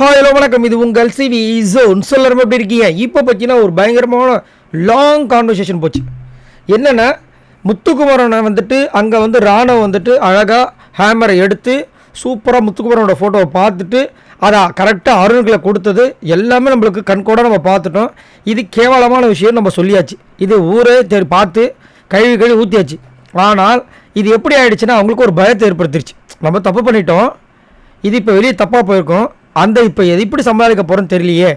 Hi hello வணக்கம். இது உங்கள் சிவி ஜோன் சொல்லரும் எப்படி இருக்கீங்க? இப்போ பார்த்தீங்கன்னா ஒரு பயங்கரமான லாங் கான்வர்சேஷன் போச்சு. என்னென்னா முத்துக்குமரனை வந்துட்டு அங்கே வந்து ராணுவம் வந்துட்டு அழகாக ஹேமரை எடுத்து சூப்பராக முத்துக்குமரனோட ஃபோட்டோவை பார்த்துட்டு அதை கரெக்டாக அருண்களை கொடுத்தது. எல்லாமே நம்மளுக்கு கண்கூட நம்ம பார்த்துட்டோம். இது கேவலமான விஷயம் நம்ம சொல்லியாச்சு. இது ஊரே தெரி பார்த்து கழுவி கழுவி ஊற்றியாச்சு ஆனால் இது எப்படி ஆயிடுச்சுன்னா அவங்களுக்கு ஒரு பயத்தை ஏற்படுத்திருச்சு. நம்ம தப்பு பண்ணிட்டோம். இது இப்போ வெளியே தப்பாக போயிருக்கோம். அந்த இப்போ எது இப்படி சமாளிக்க போகிறோன்னு தெரியலையே.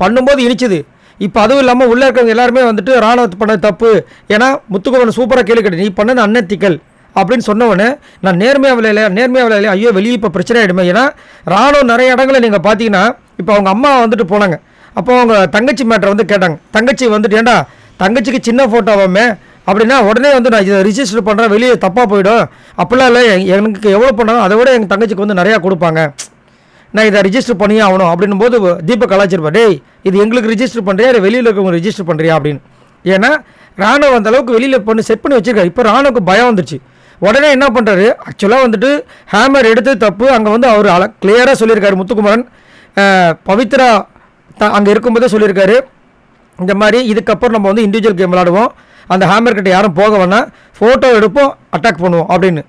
பண்ணும்போது இனிச்சுது. இப்போ அதுவும் இல்லாமல் உள்ளே இருக்கிறவங்க எல்லாருமே வந்துட்டு ராணுவத்தை பண்ண தப்பு. ஏன்னா முத்துக்குமரன் சூப்பராக கேள்வி கேட்டு நீ பண்ணது அன்னத்திக்கல் அப்படின்னு சொன்னவொடனே நான் நேர்மையாக விளையாட நேர்மையாக விளையாட ஐயோ வெளியே இப்போ பிரச்சனை ஆகிடுமே ஏன்னா ராணுவம் நிறைய இடங்களில் நீங்கள் பார்த்தீங்கன்னா இப்போ அவங்க அம்மா வந்துட்டு போனாங்க. அப்போ அவங்க தங்கச்சி மேட்டரை வந்து கேட்டாங்க. தங்கச்சி வந்துட்டு ஏன்டா தங்கச்சிக்கு சின்ன ஃபோட்டோவாமே அப்படின்னா உடனே வந்து நான் இதை ரிஜிஸ்டர் பண்ணுறேன் வெளியே தப்பாக போயிடும். அப்படிலாம் இல்லை எனக்கு எவ்வளோ பண்ணாலும் அதை விட எங்கள் தங்கச்சிக்கு வந்து நிறையா கொடுப்பாங்க. நான் இதை ரிஜிஸ்டர் பண்ணியே ஆகணும் அப்படின்னும் போது தீபக் கலாச்சிருப்பா டேய் இது எங்களுக்கு ரிஜிஸ்டர் பண்ணுறியா இல்லை வெளியில் இருக்கவங்க ரிஜிஸ்டர் பண்ணுறியா அப்படின்னு. ஏன்னா ராணுவம் அந்த அளவுக்கு வெளியில் பண்ணி செட் பண்ணி வச்சிருக்காரு. இப்போ ராணுவுக்கு பயம் வந்துருச்சு. உடனே என்ன பண்ணுறாரு ஆக்சுவலாக வந்துட்டு ஹேமர் எடுத்து தப்பு அங்கே வந்து அவர் அல கிளியராக சொல்லியிருக்காரு முத்துக்குமரன். பவித்ரா த அங்கே இருக்கும்போதே சொல்லியிருக்காரு. இந்த மாதிரி இதுக்கப்புறம் நம்ம வந்து இண்டிவிஜுவல் கேம் விளாடுவோம் அந்த ஹேமர் கிட்ட யாரும் போக வேணாம். ஃபோட்டோ எடுப்போம் அட்டாக் பண்ணுவோம் அப்படின்னு.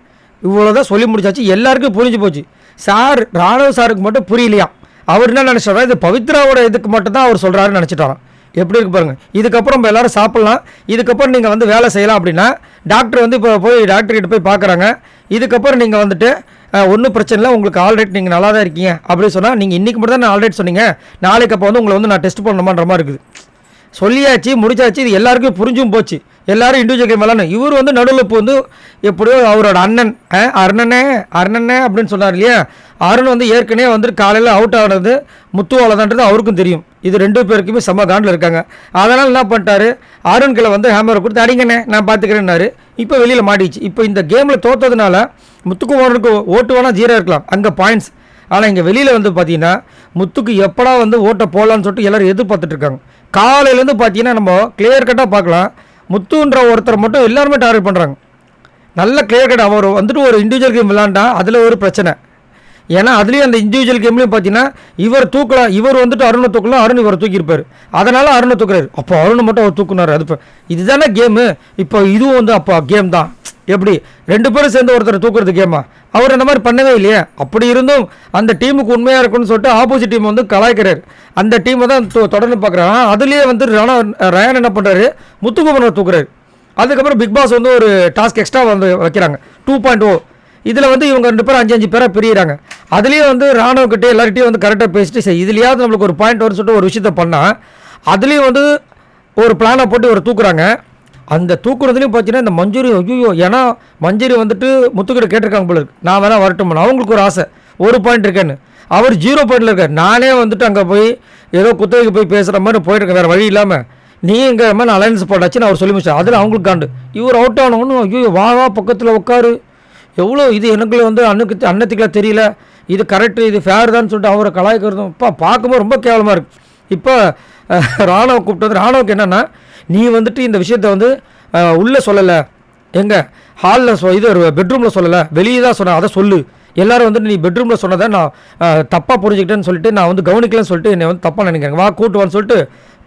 இவ்வளோதான் சொல்லி முடிச்சாச்சு. எல்லாருக்கும் புரிஞ்சு போச்சு. சார் ராணுவ சாருக்கு மட்டும் புரியலையா அவர் என்ன நினச்சாரா? இது பவித்ராவோட இதுக்கு மட்டும் தான் அவர் சொல்கிறாருன்னு நினச்சிட்டாராம். எப்படி இருக்கு பாருங்க. இதுக்கப்புறம் நம்ம எல்லாரும் சாப்பிட்லாம். இதுக்கப்புறம் நீங்கள் வந்து வேலை செய்யலாம் அப்படின்னா டாக்டர் வந்து இப்போ போய் டாக்டர்கிட்ட போய் பார்க்குறாங்க இதுக்கப்புறம் நீங்கள் வந்துட்டு ஒன்றும் பிரச்சனை இல்லை. உங்களுக்கு ஆல்ரெடி நீங்கள் நல்லா தான் இருக்கீங்க. அப்படின்னு சொன்னால் நீங்கள் இன்றைக்கி மட்டும் தான் நான் ஆல்ரெடி சொன்னீங்க. நாளைக்கு அப்போ வந்து உங்களை வந்து நான் டெஸ்ட் பண்ணணுமான்ற மாதிரி இருக்குது. சொல்லியாச்சு முடிச்சாச்சு. இது எல்லாருக்கும் புரிஞ்சும் போச்சு. எல்லாரும் இண்டிவிஜுவல் கேம் விளாடணும் இவர் வந்து நடுவில் இப்போ வந்து எப்படியோ அவரோட அண்ணன் ஆ, அர்ணனே அப்படின்னு சொன்னார் இல்லையா? அருண் வந்து ஏற்கனவே வந்துட்டு காலையில் அவுட் ஆனது முத்துவாலதான்றது அவருக்கும் தெரியும். இது ரெண்டு பேருக்குமே செம்ம காண்டில் இருக்காங்க. அதனால் என்ன பண்ணிட்டாரு? அருண் கிளை வந்து ஹேமரை கொடுத்து அடிங்கண்ணே நான் பார்த்துக்கிறேன்னாரு இப்போ வெளியில் மாட்டிச்சு இப்போ இந்த கேமில் தோத்ததுனால முத்துக்குமாரனுக்கு ஓட்டு வேணால் ஜீரோ இருக்கலாம். அங்கே பாயிண்ட்ஸ் ஆனால் இங்கே வெளியில் வந்து பார்த்தீங்கன்னா முத்துக்கு எப்படா வந்து ஓட்டை போடலான்னு சொல்லிட்டு எல்லோரும் எதிர்பார்த்துட்ருக்காங்க காலையிலேருந்து பார்த்தீங்கன்னா நம்ம கிளியர் கட்டாக பார்க்கலாம். முத்துன்ற ஒருத்தர் மட்டும் எல்லாருமே டார்கெட் பண்ணுறாங்க நல்ல கிளியர் கட் அவர் வந்துட்டு ஒரு இண்டிவிஜுவல் கேம் விளாண்டா அதில் ஒரு பிரச்சனை. ஏன்னா அதுலேயும் அந்த இண்டிவிஜுவல் கேம்லேயும் பார்த்தீங்கன்னா இவர் தூக்கலாம் இவர் வந்துட்டு அருணை தூக்கலாம் அருண் இவர் தூக்கியிருப்பார். அதனால் அருணை தூக்குறாரு. அப்போ அருண் மட்டும் அவர் தூக்குனாரு. அது இப்போ இதுதானே கேமு இப்போ இதுவும் வந்து அப்போ கேம் தான். எப்படி? ரெண்டு பேரும் சேர்ந்து ஒருத்தர் தூக்குறது கேமா அவர் அந்த மாதிரி பண்ணவே இல்லையே. அப்படி இருந்தும் அந்த டீமுக்கு உண்மையாக இருக்குன்னு சொல்லிட்டு ஆப்போசிட் டீம் வந்து கலாய்க்கிறார். அந்த டீமை தான் தொ- தொடர்ந்து பார்க்குறாங்க அதுலேயே வந்து ரணா ரயான் என்ன பண்ணுறாரு முத்துக்குமரனை தூக்குறாரு. அதுக்கப்புறம் பிக் பாஸ் வந்து ஒரு டாஸ்க் எக்ஸ்ட்ரா வந்து வைக்கிறாங்க. டூ பாயிண்ட் ஓ இதில் வந்து இவங்க ரெண்டு பேரும் அஞ்சு அஞ்சு பேராக பிரியிறாங்க. அதுலேயும் வந்து ராணுவக்கிட்டே எல்லார்கிட்டையும் வந்து கரெக்டாக பேசிட்டு சரி இதுலையாவது நம்மளுக்கு ஒரு பாயிண்ட் வரும்னு சொல்லிட்டு ஒரு விஷயத்த பண்ணால் அதுலேயும் வந்து ஒரு பிளானை போட்டு ஒரு தூக்குறாங்க. அந்த தூக்குறதுலையும் பார்த்தீங்கன்னா இந்த மஞ்சூரி ஐயோ ஏன்னா மஞ்சரி வந்துட்டு முத்துக்கிட்ட கேட்டிருக்காங்க போல இருக்கு. நான் வேணால் வரட்டும் அவங்களுக்கு ஒரு ஆசை. ஒரு பாயிண்ட் இருக்கேன்னு. அவர் ஜீரோ பாயிண்டில் இருக்கார். நானே வந்துட்டு அங்கே போய் ஏதோ குத்தகைக்கு போய் பேசுகிற மாதிரி போயிட்டுருக்கேன் வேறு வழி இல்லாமல் நீ எங்கள் மாதிரி அலைன்ஸ் போட்டாச்சுன்னு அவர் சொல்லி முடிச்சார். அதில் அவங்களுக்கு காண்டு. இவர் அவுட் ஆனவொன்னு ஐயோ வா வா பக்கத்தில் உட்காரு. எவ்வளோ இது எனக்குள்ளே வந்து அன்னுக்கு அன்னத்துக்குள்ள தெரியல. இது கரெக்டு இது ஃபேர் தான் சொல்லிட்டு அவரை கலாய்க்கிறதும் இப்போ பார்க்கும்போது ரொம்ப கேவலமாக இருக்குது இப்போ ராணுவ கூப்பிட்டு வந்து ராணுவுக்கு என்னென்னா நீ வந்துட்டு இந்த விஷயத்த வந்து உள்ளே சொல்லலை. எங்கே? ஹாலில் சொ இது பெட்ரூமில் சொல்லலை. வெளியே தான் சொன்ன அதை சொல்லு. எல்லாரும் வந்துட்டு நீ பெட்ரூமில் சொன்னதை நான் தப்பாக புரிஞ்சுக்கிட்டேன்னு சொல்லிட்டு நான் வந்து கவனிக்கலன்னு சொல்லிட்டு என்னை வந்து தப்பாக நினைக்கிறேன். வா கூட்டுவான்னு சொல்லிட்டு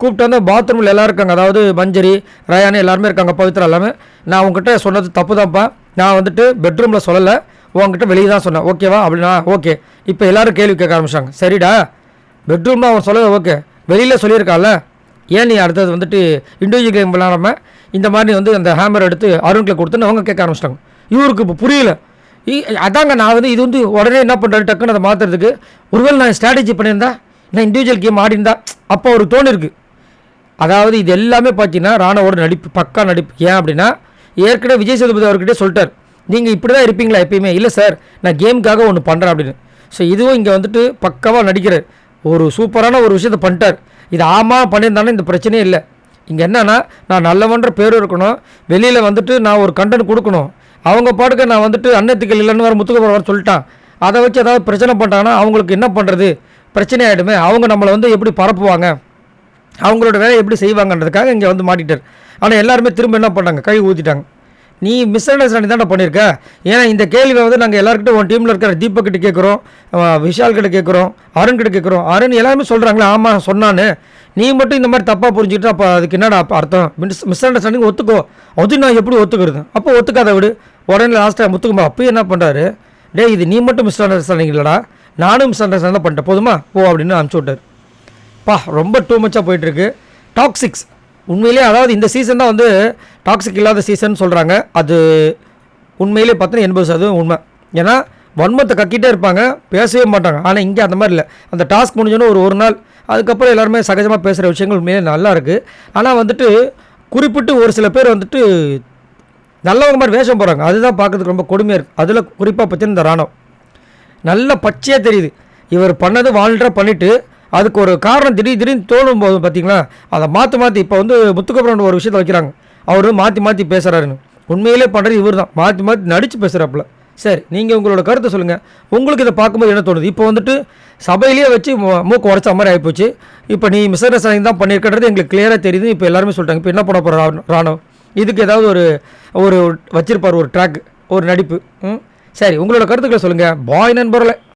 கூப்பிட்டு வந்து பாத்ரூமில் எல்லோரும் இருக்காங்க. அதாவது மஞ்சரி ரயானு எல்லாருமே இருக்காங்க பவித்ரா எல்லாமே. நான் உங்ககிட்ட சொன்னது தப்பு தான்ப்பா நான் வந்துட்டு பெட்ரூமில் சொல்லலை. உங்ககிட்ட வெளியே தான் சொன்னேன். ஓகேவா அப்படின்னா ஓகே இப்போ எல்லோரும் கேள்வி கேட்க ஆரம்பிச்சாங்க. சரிடா. பெட்ரூமில் அவன் சொல்ல ஓகே வெளியில் சொல்லியிருக்கால ஏன் நீ அடுத்தது வந்துட்டு இண்டிவிஜுவல் கேம் விளாடாம இந்த மாதிரி வந்து அந்த ஹேமர் எடுத்து அருண்கில் கொடுத்துன்னு அவங்க கேட்க ஆரம்பிச்சிட்டாங்க. இவருக்கு இப்போ புரியல. இ- அதாங்க நான் வந்து இது வந்து உடனே என்ன பண்ணுறாரு டக்குன்னு அதை மாற்றுறதுக்கு ஒருவேளை நான் ஸ்ட்ராட்டஜி பண்ணியிருந்தா நான் இண்டிவிஜுவல் கேம் ஆடிருந்தா அப்போ ஒரு தோணு இருக்குது அதாவது இது எல்லாமே பார்த்தீங்கன்னா ராணாவோட நடிப்பு பக்கா நடிப்பு. ஏன் அப்படின்னா ஏற்கனவே விஜய் சேதுபதி அவர்கிட்ட சொல்லிட்டார். நீங்கள் இப்படி தான் இருப்பீங்களா எப்பயுமே? இல்லை சார் நான் கேமுக்காக ஒன்று பண்ணுறேன் அப்படின்னு. ஸோ இதுவும் இங்கே வந்துட்டு பக்காவாக நடிக்கிறார். ஒரு சூப்பரான ஒரு விஷயத்தை பண்ணிட்டார். இது ஆமாம் பண்ணியிருந்தாலும் இந்த பிரச்சனையே இல்லை. இங்கே என்னென்னா நான் நல்லவன்ற பேரும் இருக்கணும். வெளியில் வந்துட்டு நான் ஒரு கண்டென்ட் கொடுக்கணும். அவங்க பாட்டுக்கு நான் வந்துட்டு அன்னத்துக்கள் இல்லைன்னு வர முத்துக்கு வர சொல்லிட்டான். அதை வச்சு ஏதாவது பிரச்சனை பண்ணிட்டாங்கன்னா அவங்களுக்கு என்ன பண்ணுறது பிரச்சனை ஆகிடுமே அவங்க நம்மளை வந்து எப்படி பரப்புவாங்க? அவங்களோட வேலை எப்படி செய்வாங்கன்றதுக்காக இங்கே வந்து மாட்டிட்டார் ஆனால் எல்லாருமே திரும்ப என்ன பண்ணாங்க? கை ஊற்றிட்டாங்க நீ மிஸ் அண்டர்ஸ்டாண்டிங் தானே பண்ணியிருக்க ஏன்னா இந்த கேள்வியை வந்து நாங்கள் எல்லாருக்கிட்ட உன் டீமில் இருக்கிற தீபக் கிட்ட கேட்குறோம் விஷால் கிட்ட கேட்குறோம் அருண் கிட்ட கேட்குறோம் அருண் எல்லாருமே சொல்கிறாங்களே ஆமாம் சொன்னான்னு. நீ மட்டும் இந்த மாதிரி தப்பாக புரிஞ்சுக்கிட்டு அப்போ அதுக்கு என்னடா அப்ப அர்த்தம்? மிஸ் மிஸ் அண்டர்ஸ்டாண்டிங் ஒத்துக்கோ. அது நான் எப்படி ஒத்துக்கிறது? அப்போ ஒத்துக்காத விடு. உடனே லாஸ்ட்டாக முத்துக்குமா அப்பயும் என்ன பண்ணுறாரு டேய் இது நீ மட்டும் மிஸ் அண்டர்ஸ்டாண்டிங் இல்லைடா. நானும் மிஸ் அண்டர்ஸ்டாண்ட் தான் பண்ணிட்டேன். போதுமா? போ அப்படின்னு அனுப்பிச்சி விட்டார். பா ரொம்ப டூ மச்சாக போயிட்டுருக்கு டாக்ஸிக்ஸ் உண்மையிலே அதாவது இந்த சீசன் தான் வந்து டாக்ஸிக் இல்லாத சீசன் சொல்கிறாங்க அது உண்மையிலே பார்த்தீங்கன்னா எண்பது சதவீதம் உண்மை. ஏன்னா வன்மத்தை கக்கிட்டே இருப்பாங்க பேசவே மாட்டாங்க. ஆனால் இங்கே அந்த மாதிரி இல்லை. அந்த டாஸ்க் முடிஞ்சோன்னு ஒரு ஒரு நாள் அதுக்கப்புறம் எல்லாருமே சகஜமாக பேசுகிற விஷயங்கள் உண்மையிலே நல்லா இருக்குது ஆனால் வந்துட்டு குறிப்பிட்டு ஒரு சில பேர் வந்துட்டு நல்லவங்க மாதிரி வேஷம் போகிறாங்க அதுதான் பார்க்கறதுக்கு ரொம்ப கொடுமையாக இருக்குது அதில் குறிப்பாக பார்த்தீங்கன்னா இந்த ராணுவம் நல்ல பச்சையாக தெரியுது. இவர் பண்ணது வால்டராக பண்ணிவிட்டு அதுக்கு ஒரு காரணம் திடீர் திடீர்னு தோணும் போது பார்த்தீங்களா அதை மாற்றி மாற்றி இப்போ வந்து முத்துக்கப்புறம் ஒரு விஷயத்தை வைக்கிறாங்க. அவர் மாற்றி மாற்றி பேசுகிறாருன்னு உண்மையிலே பண்ணுறது இவர் தான் மாற்றி மாற்றி நடித்து பேசுகிறாப்புல சரி நீங்கள் உங்களோட கருத்தை சொல்லுங்கள் உங்களுக்கு இதை பார்க்கும்போது என்ன தோணுது? இப்போ வந்துட்டு சபையிலேயே வச்சு மூக்கு உடச்ச மாதிரி ஆகிப்போச்சு இப்போ நீ மிஸ் தான் பண்ணியிருக்கிறது எங்களுக்கு கிளியராக தெரியுது இப்போ எல்லாருமே சொல்லிட்டாங்க. இப்போ என்ன பண்ண போகிற ராணுவம்? இதுக்கு ஏதாவது ஒரு ஒரு வச்சிருப்பார் ஒரு ட்ராக் ஒரு நடிப்பு. ம்? சரி உங்களோட கருத்துக்களை சொல்லுங்கள் பாய் நண்பரில்